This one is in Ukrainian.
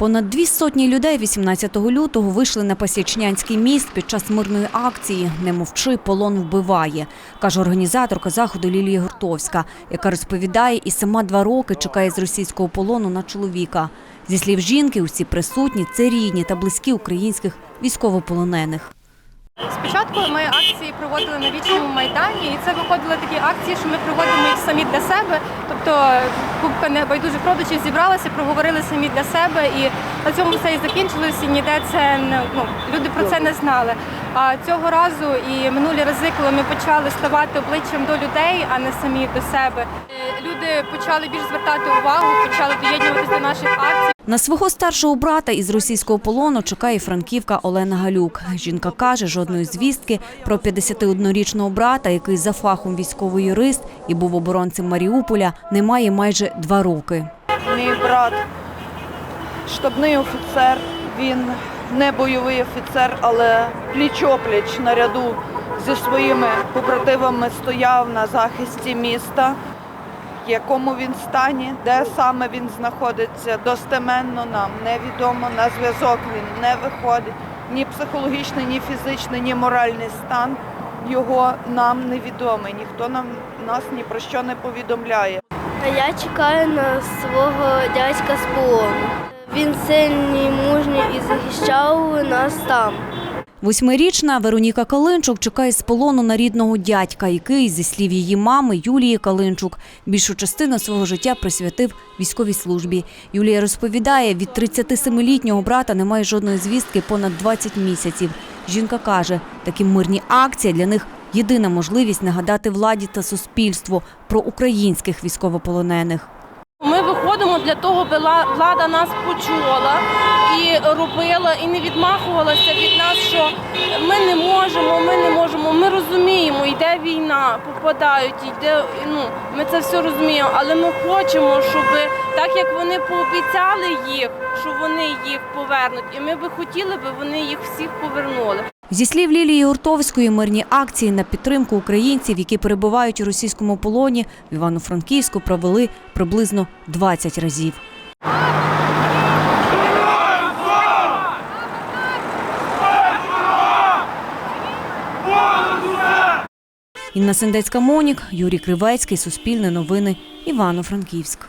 Понад дві сотні людей 18 лютого вийшли на Пасічнянський міст під час мирної акції «Не мовчи, полон вбиває», каже організаторка заходу Лілія Гуртовська, яка розповідає, і сама два роки чекає з російського полону на чоловіка. Зі слів жінки, усі присутні – це рідні та близькі українських військовополонених. Спочатку ми акції проводили на вічному майдані, і це виходили такі акції, що ми проводимо їх самі для себе. Тобто купка небайдужих родичів зібралася, проговорили самі для себе, і на цьому все і закінчилось. І ніде це ну люди про це не знали. А цього разу і минулі рази, коли ми почали ставати обличчям до людей, а не самі до себе, люди почали більш звертати увагу, почали доєднуватися до наших акцій. На свого старшого брата із російського полону чекає франківка Олена Галюк. Жінка каже, жодної звістки про 51-річного брата, який за фахом військовий юрист і був оборонцем Маріуполя, немає майже два роки. Мій брат штабний офіцер. Він не бойовий офіцер, але пліч-опліч наряду зі своїми побратимами стояв на захисті міста. Якому він стані, де саме він знаходиться, достеменно нам невідомо. На зв'язок він не виходить. Ні психологічний, ні фізичний, ні моральний стан його нам невідомий. Ніхто нам нас ні про що не повідомляє. Я чекаю на свого дядька з полону. Він сильний, мужній і захищав нас там. Восьмирічна Вероніка Калинчук чекає з полону на рідного дядька, який, зі слів її мами Юлії Калинчук, більшу частину свого життя присвятив військовій службі. Юлія розповідає, від 37-літнього брата немає жодної звістки понад 20 місяців. Жінка каже, такі мирні акції для них єдина можливість нагадати владі та суспільству про українських військовополонених. Ми виходимо для того, аби влада нас почула і робила, і не відмахувалася від нас, що ми не можемо, ми не можемо. Ми розуміємо, йде війна, попадають, йде. Ну ми це все розуміємо, але ми хочемо, щоб так як вони пообіцяли їх, що вони їх повернуть, і ми би хотіли, би вони їх всіх повернули. Зі слів Лілії Гуртовської, мирні акції на підтримку українців, які перебувають у російському полоні, в Івано-Франківську провели приблизно 20 разів. Інна Сендецька Монік, Юрій Кривецький, Суспільне новини, Івано-Франківськ.